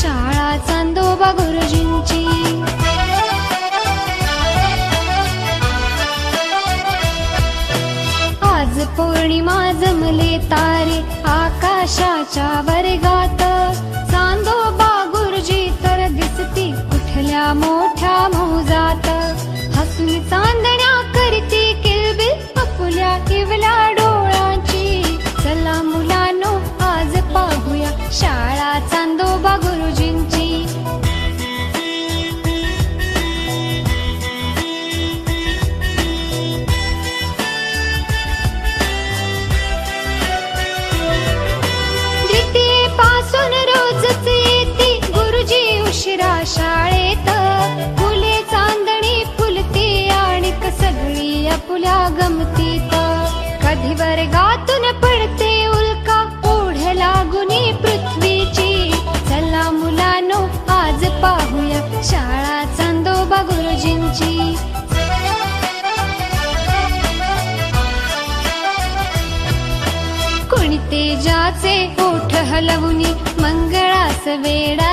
शाळा चांदोबा गुरुजींची. आज पौर्णिमा जमले तारे आकाशाच्या वर्गात. चांदोबा गुरुजी तर दिसती कुठल्या मोठ्या मौजात. हसून चांदण्या करते किलबिल आपल्या किवलाड शाळा चांदोबा गुरुजींची. पासून रोजच येते गुरुजी उशिरा शाळेत. फुले चांदणी फुलते आणि सगळी अपुल्या गमतीत. कधी वर्गातून पडते फुलवुनी मंगळास वेडा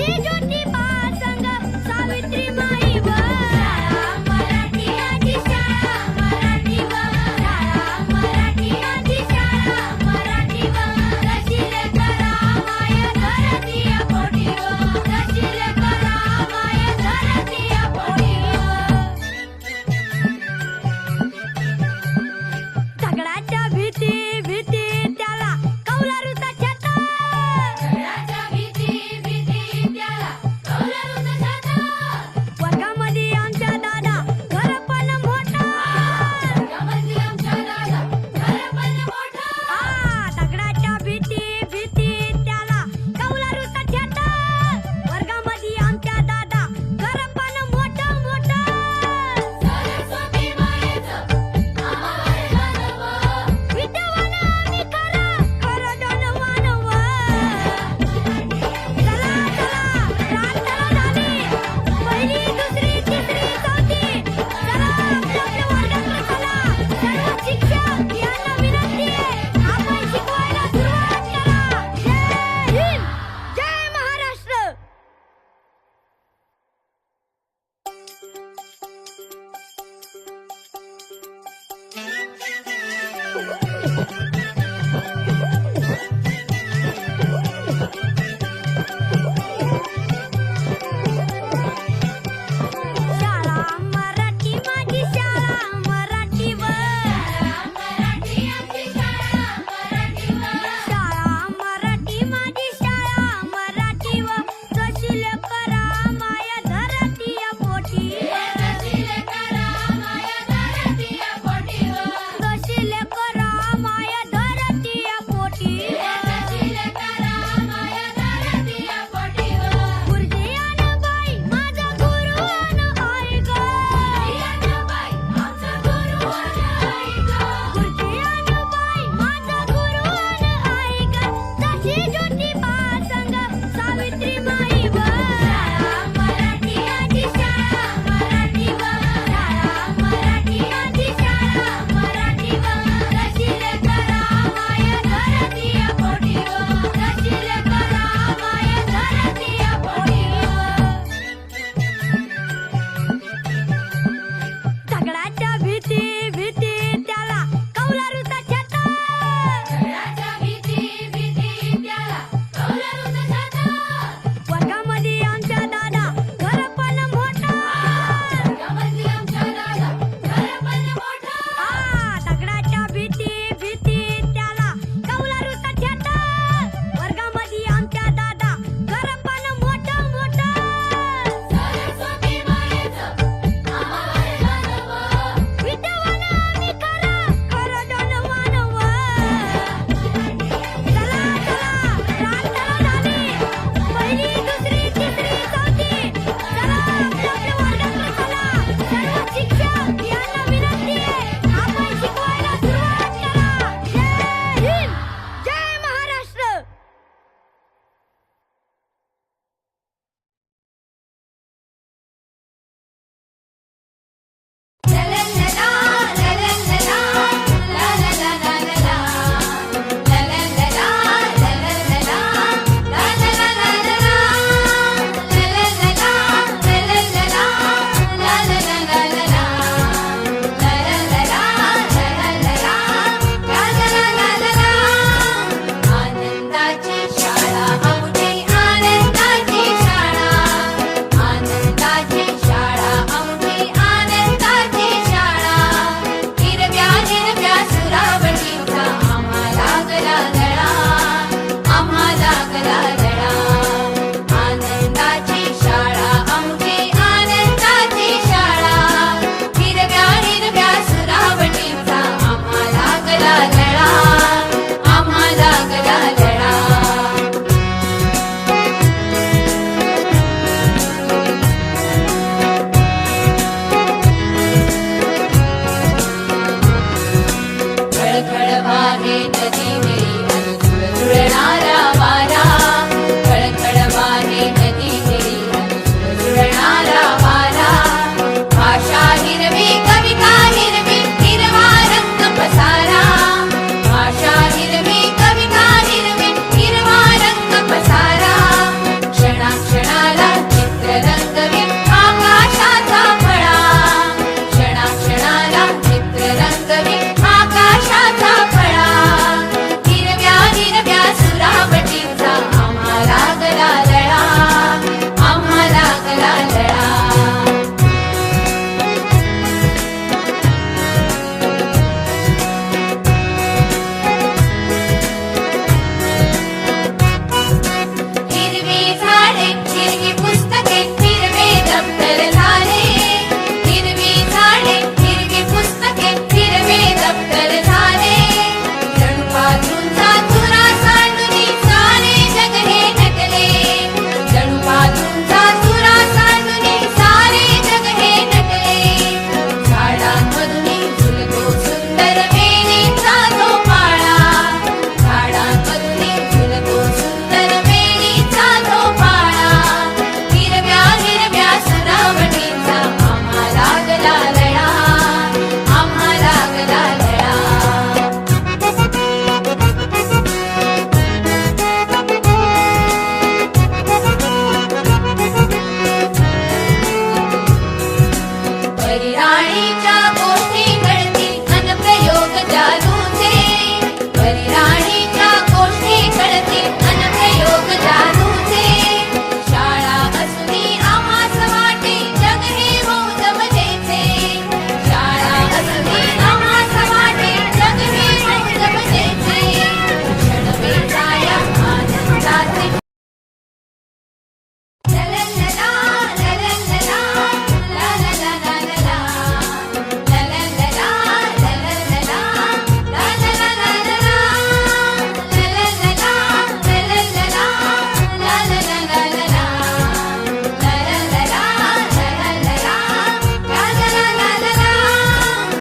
Sí. ハハハハ!